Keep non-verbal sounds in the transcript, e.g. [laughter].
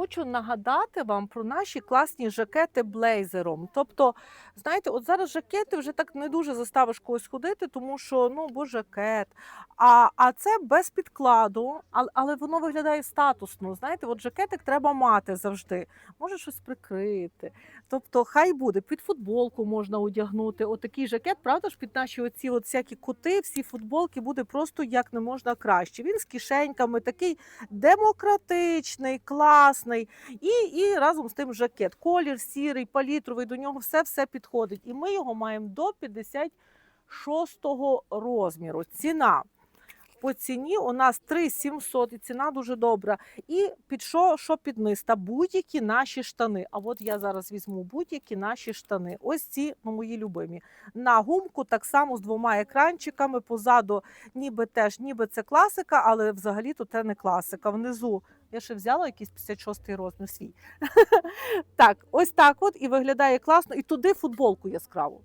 хочу нагадати вам про наші класні жакети блейзером. Тобто, знаєте, от зараз жакети вже так не дуже заставиш когось ходити, тому що ну бо жакет. А, а це без підкладу, але, але воно виглядає статусно. Знаєте, от жакетик треба мати завжди. Може щось прикрити. Тобто, хай буде під футболку можна одягнути. Отакий жакет, правда ж, під наші оці от всякі кути, всі футболки буде просто як не можна краще. Він з кишеньками, такий демократичний, класний. І, і разом з тим жакет. Колір сірий, палітровий, до нього все все підходить. І ми його маємо до 56 розміру. Ціна. По ціні у нас 3700 і ціна дуже добра. І під що, що під низ? Та будь-які наші штани. А от я зараз візьму будь-які наші штани. Ось ці ну, мої любимі. На гумку так само з двома екранчиками. Позаду ніби теж, ніби це класика, але взагалі то це не класика. Внизу я ще взяла якийсь 56-й розмір свій. [laughs] так, ось так от і виглядає класно. І туди футболку яскраву.